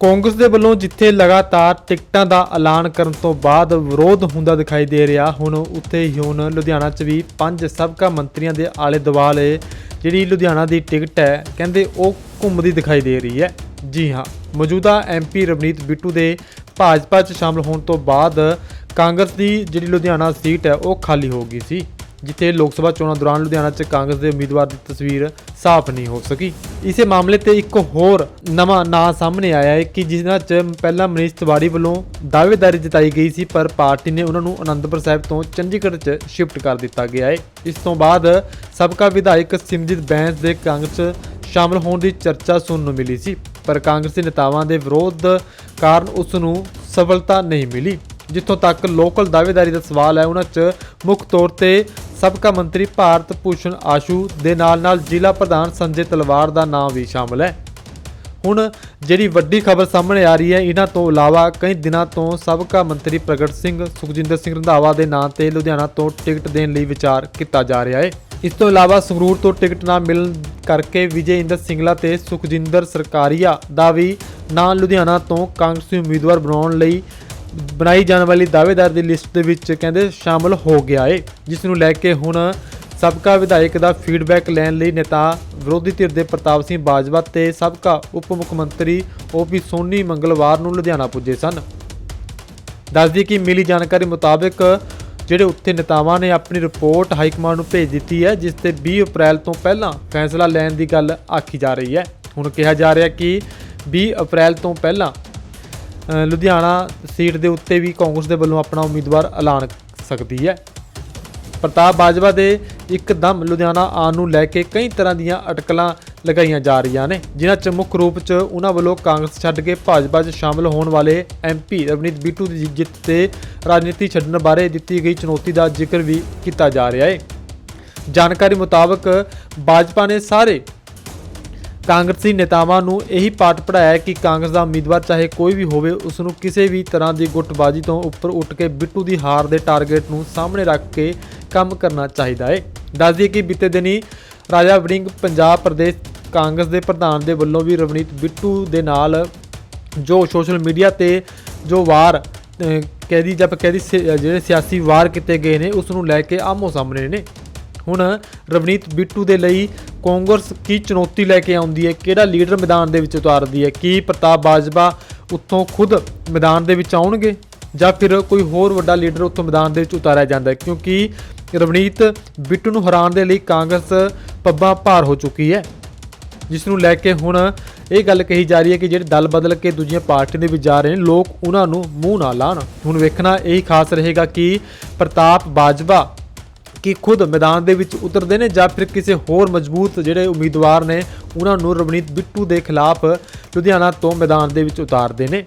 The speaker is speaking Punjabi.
ਕਾਂਗਰਸ ਦੇ ਵੱਲੋਂ ਜਿੱਥੇ ਲਗਾਤਾਰ ਟਿਕਟਾਂ ਦਾ ਐਲਾਨ ਕਰਨ ਤੋਂ ਬਾਅਦ ਵਿਰੋਧ ਹੁੰਦਾ ਦਿਖਾਈ ਦੇ ਰਿਹਾ, ਹੁਣ ਉੱਥੇ ਹੀ ਹੁਣ ਲੁਧਿਆਣਾ 'ਚ ਵੀ ਪੰਜ ਸਾਬਕਾ ਮੰਤਰੀਆਂ ਦੇ ਆਲੇ ਦੁਆਲੇ ਜਿਹੜੀ ਲੁਧਿਆਣਾ ਦੀ ਟਿਕਟ ਹੈ, ਕਹਿੰਦੇ ਉਹ ਘੁੰਮਦੀ ਦਿਖਾਈ ਦੇ ਰਹੀ ਹੈ। ਜੀ ਹਾਂ, ਮੌਜੂਦਾ ਐਮਪੀ ਰਵਨੀਤ ਬਿੱਟੂ ਦੇ ਭਾਜਪਾ 'ਚ ਸ਼ਾਮਲ ਹੋਣ ਤੋਂ ਬਾਅਦ ਕਾਂਗਰਸ ਦੀ ਜਿਹੜੀ ਲੁਧਿਆਣਾ ਸੀਟ ਹੈ, ਉਹ ਖਾਲੀ ਹੋ ਗਈ ਸੀ, ਜਿੱਥੇ ਲੋਕ ਸਭਾ ਚੋਣਾਂ ਦੌਰਾਨ ਲੁਧਿਆਣਾ 'ਚ ਕਾਂਗਰਸ ਦੇ ਉਮੀਦਵਾਰ ਦੀ ਤਸਵੀਰ ਸਾਫ਼ ਨਹੀਂ ਹੋ ਸਕੀ। ਇਸੇ ਮਾਮਲੇ ਤੇ ਇੱਕ ਹੋਰ ਨਵਾਂ ਨਾਂ ਸਾਹਮਣੇ ਆਇਆ ਹੈ ਕਿ ਜਿਨ੍ਹਾਂ 'ਚ ਪਹਿਲਾਂ ਮਨੀਸ਼ ਤਿਵਾੜੀ ਵੱਲੋਂ ਦਾਅਵੇਦਾਰੀ ਜਤਾਈ ਗਈ ਸੀ, ਪਰ ਪਾਰਟੀ ਨੇ ਉਹਨਾਂ ਨੂੰ ਅਨੰਦਪੁਰ ਸਾਹਿਬ ਤੋਂ ਚੰਡੀਗੜ੍ਹ 'ਚ ਸ਼ਿਫਟ ਕਰ ਦਿੱਤਾ ਗਿਆ ਹੈ। ਇਸ ਤੋਂ ਬਾਅਦ ਸਾਬਕਾ ਵਿਧਾਇਕ ਸਿਮਜੀਤ ਬੈਂਸ ਦੇ ਕਾਂਗਰਸ 'ਚ ਸ਼ਾਮਲ ਹੋਣ ਦੀ ਚਰਚਾ ਸੁਣਨ ਨੂੰ ਮਿਲੀ ਸੀ, ਪਰ ਕਾਂਗਰਸੀ ਨੇਤਾਵਾਂ ਦੇ ਵਿਰੋਧ ਕਾਰਨ ਉਸ ਨੂੰ ਸਫਲਤਾ ਨਹੀਂ ਮਿਲੀ। ਜਿੱਥੋਂ ਤੱਕ ਲੋਕਲ ਦਾਅਵੇਦਾਰੀ ਦਾ ਸਵਾਲ ਹੈ, ਉਹਨਾਂ 'ਚ ਮੁੱਖ ਤੌਰ ਤੇ ਸਾਬਕਾ ਮੰਤਰੀ ਭਾਰਤ ਭੂਸ਼ਣ ਆਸ਼ੂ ਦੇ ਨਾਲ-ਨਾਲ ਜ਼ਿਲ੍ਹਾ ਪ੍ਰਧਾਨ ਸੰਜੇ ਤਲਵਾਰ ਦਾ ਨਾਮ ਵੀ ਸ਼ਾਮਲ ਹੈ। ਹੁਣ ਜਿਹੜੀ ਵੱਡੀ ਖਬਰ ਸਾਹਮਣੇ ਆ ਰਹੀ ਹੈ, ਇਹਨਾਂ ਤੋਂ ਇਲਾਵਾ ਕਈ ਦਿਨਾਂ ਤੋਂ ਸਾਬਕਾ ਮੰਤਰੀ ਪ੍ਰਗਟ ਸਿੰਘ ਸੁਖਜਿੰਦਰ ਸਿੰਘ ਰੰਧਾਵਾ ਦੇ ਨਾਂ ਤੇ ਲੁਧਿਆਣਾ ਤੋਂ ਟਿਕਟ ਦੇਣ ਲਈ ਵਿਚਾਰ ਕੀਤਾ ਜਾ ਰਿਹਾ ਹੈ। ਇਸ ਤੋਂ ਇਲਾਵਾ ਸੰਗਰੂਰ ਤੋਂ ਟਿਕਟ ਨਾ ਮਿਲਣ ਕਰਕੇ ਵਿਜੇ ਇੰਦਰ ਸਿੰਗਲਾ ਤੇ ਸੁਖਜਿੰਦਰ ਸਰਕਾਰੀਆ ਦਾ ਵੀ ਨਾਂ ਲੁਧਿਆਣਾ ਤੋਂ ਕਾਂਗਰਸੀ ਉਮੀਦਵਾਰ ਬਣਾਉਣ ਲਈ ਬਣਾਈ ਜਾਣ ਵਾਲੀ ਦਾਅਵੇਦਾਰ ਦੀ ਲਿਸਟ ਦੇ ਵਿੱਚ ਕਹਿੰਦੇ ਸ਼ਾਮਲ ਹੋ ਗਿਆ ਏ, ਜਿਸ ਨੂੰ ਲੈ ਕੇ ਹੁਣ ਸਾਬਕਾ ਵਿਧਾਇਕ ਦਾ ਫੀਡਬੈਕ ਲੈਣ ਲਈ ਨੇਤਾ ਵਿਰੋਧੀ ਧਿਰ ਦੇ ਪ੍ਰਤਾਪ ਸਿੰਘ ਬਾਜਵਾ ਤੇ ਸਾਬਕਾ ਉਪ ਮੁੱਖ ਮੰਤਰੀ ਓਪੀ ਸੋਨੀ ਮੰਗਲਵਾਰ ਨੂੰ ਲੁਧਿਆਣਾ ਪੁੱਜੇ ਸਨ। ਦੱਸਦੀ ਕਿ ਮਿਲੀ ਜਾਣਕਾਰੀ ਮੁਤਾਬਕ ਜਿਹੜੇ ਉੱਥੇ ਨੇਤਾਵਾਂ ਨੇ ਆਪਣੀ ਰਿਪੋਰਟ ਹਾਈ ਕਮਾਂਡ ਨੂੰ ਭੇਜ ਦਿੱਤੀ ਹੈ, ਜਿਸ ਤੇ 20 ਅਪ੍ਰੈਲ ਤੋਂ ਪਹਿਲਾਂ ਫੈਸਲਾ ਲੈਣ ਦੀ ਗੱਲ ਆਖੀ ਜਾ ਰਹੀ ਹੈ। ਹੁਣ ਕਿਹਾ ਜਾ ਰਿਹਾ ਕਿ 20 ਅਪ੍ਰੈਲ ਤੋਂ ਪਹਿਲਾਂ ਲੁਧਿਆਣਾ ਸੀਟ ਦੇ ਉੱਤੇ ਵੀ ਕਾਂਗਰਸ ਦੇ ਵੱਲੋਂ ਆਪਣਾ ਉਮੀਦਵਾਰ ਐਲਾਨ ਸਕਦੀ ਹੈ। ਪ੍ਰਤਾਪ ਬਾਜਵਾ ਦੇ ਇੱਕਦਮ ਲੁਧਿਆਣਾ ਆਉਣ ਨੂੰ ਲੈ ਕੇ ਕਈ ਤਰ੍ਹਾਂ ਦੀਆਂ ਅਟਕਲਾਂ ਲਗਾਈਆਂ ਜਾ ਰਹੀਆਂ ਨੇ, ਜਿਨ੍ਹਾਂ 'ਚ ਮੁੱਖ ਰੂਪ 'ਚ ਉਹਨਾਂ ਵੱਲੋਂ ਕਾਂਗਰਸ ਛੱਡ ਕੇ ਭਾਜਪਾ 'ਚ ਸ਼ਾਮਲ ਹੋਣ ਵਾਲੇ ਐਮਪੀ ਰਵਨੀਤ ਬਿੱਟੂ ਦੀ ਜਿੱਤ ਤੇ ਰਾਜਨੀਤੀ ਛੱਡਣ ਬਾਰੇ ਦਿੱਤੀ ਗਈ ਚੁਣੌਤੀ ਦਾ ਜ਼ਿਕਰ ਵੀ ਕੀਤਾ ਜਾ ਰਿਹਾ ਹੈ। ਜਾਣਕਾਰੀ ਮੁਤਾਬਕ ਭਾਜਪਾ ਨੇ ਸਾਰੇ ਕਾਂਗਰਸੀ ਨੇਤਾਵਾਂ ਨੂੰ ਇਹੀ ਪਾਠ ਪੜਾਇਆ ਕਿ ਕਾਂਗਰਸ ਦਾ ਉਮੀਦਵਾਰ ਚਾਹੇ ਕੋਈ ਵੀ ਹੋਵੇ, ਉਸ ਨੂੰ ਕਿਸੇ ਵੀ ਤਰ੍ਹਾਂ ਦੀ ਗੁੱਟਬਾਜ਼ੀ ਤੋਂ ਉੱਪਰ ਉੱਠ ਕੇ ਬਿੱਟੂ ਦੀ ਹਾਰ ਦੇ ਟਾਰਗੇਟ ਨੂੰ ਸਾਹਮਣੇ ਰੱਖ ਕੇ ਕੰਮ ਕਰਨਾ ਚਾਹੀਦਾ ਹੈ। ਦੱਸ ਦਈਏ ਕਿ ਬੀਤੇ ਦਿਨੀ ਰਾਜਾ ਵੜਿੰਗ ਪੰਜਾਬ ਪ੍ਰਦੇਸ਼ ਕਾਂਗਰਸ ਦੇ ਪ੍ਰਧਾਨ ਦੇ ਵੱਲੋਂ ਵੀ ਰਵਨੀਤ ਬਿੱਟੂ ਦੇ ਨਾਲ ਜੋ ਸੋਸ਼ਲ ਮੀਡੀਆ ਤੇ ਜੋ ਵਾਰ ਕਹਿਦੀ ਜਦ ਕਹਿਦੀ ਸਿ- ਜਿਹੜੇ ਸਿਆਸੀ ਵਾਰ ਕੀਤੇ ਗਏ ਨੇ, ਉਸ ਨੂੰ ਲੈ ਕੇ ਆਮੋ ਸਾਹਮਣੇ ਨੇ। ਹੁਣ ਰਵਨੀਤ ਬਿੱਟੂ ਦੇ ਲਈ ਕਾਂਗਰਸ ਕੀ ਚੁਣੌਤੀ ਲੈ ਕੇ ਆਉਂਦੀ ਹੈ? ਕਿਹੜਾ ਲੀਡਰ ਮੈਦਾਨ ਦੇ ਵਿੱਚ ਉਤਾਰਦੀ ਹੈ? ਕੀ ਪ੍ਰਤਾਪ ਬਾਜਵਾ ਉੱਥੋਂ ਖੁਦ ਮੈਦਾਨ ਦੇ ਵਿੱਚ ਆਉਣਗੇ? ਜਾਂ ਫਿਰ ਕੋਈ ਹੋਰ ਵੱਡਾ ਲੀਡਰ ਉੱਥੋਂ ਮੈਦਾਨ ਦੇ ਵਿੱਚ ਉਤਾਰਿਆ ਜਾਂਦਾ ਹੈ? ਕਿਉਂਕਿ ਰਵਨੀਤ ਬਿੱਟੂ ਨੂੰ ਹਰਾਉਣ ਦੇ ਲਈ ਕਾਂਗਰਸ ਪੱਬਾਂ ਭਾਰ ਹੋ ਚੁੱਕੀ ਹੈ। ਜਿਸ ਨੂੰ ਲੈ ਕੇ ਹੁਣ ਇਹ ਗੱਲ ਕਹੀ ਜਾ ਰਹੀ ਹੈ ਕਿ ਜਿਹੜੇ ਦਲ ਬਦਲ ਕੇ ਦੂਜੀਆਂ ਪਾਰਟੀਆਂ ਦੇ ਵਿੱਚ ਜਾ ਰਹੇ ਨੇ, ਲੋਕ ਉਹਨਾਂ ਨੂੰ ਮੂੰਹ ਨਾ ਲਾਣ ਹੁਣ ਵੇਖਣਾ ਇਹੀ ਖਾਸ ਰਹੇਗਾ ਕਿ ਪ੍ਰਤਾਪ ਬਾਜਵਾ ਕਿ ਖੁਦ ਮੈਦਾਨ ਦੇ ਵਿੱਚ ਉਤਰਦੇ ਨੇ ਜਾਂ ਫਿਰ ਕਿਸੇ ਹੋਰ ਮਜ਼ਬੂਤ ਜਿਹੜੇ ਉਮੀਦਵਾਰ ਨੇ, ਉਹਨਾਂ ਨੂੰ ਰਵਨੀਤ ਬਿੱਟੂ ਦੇ ਖਿਲਾਫ ਲੁਧਿਆਣਾ ਤੋਂ ਮੈਦਾਨ ਦੇ ਵਿੱਚ ਉਤਾਰਦੇ ਨੇ।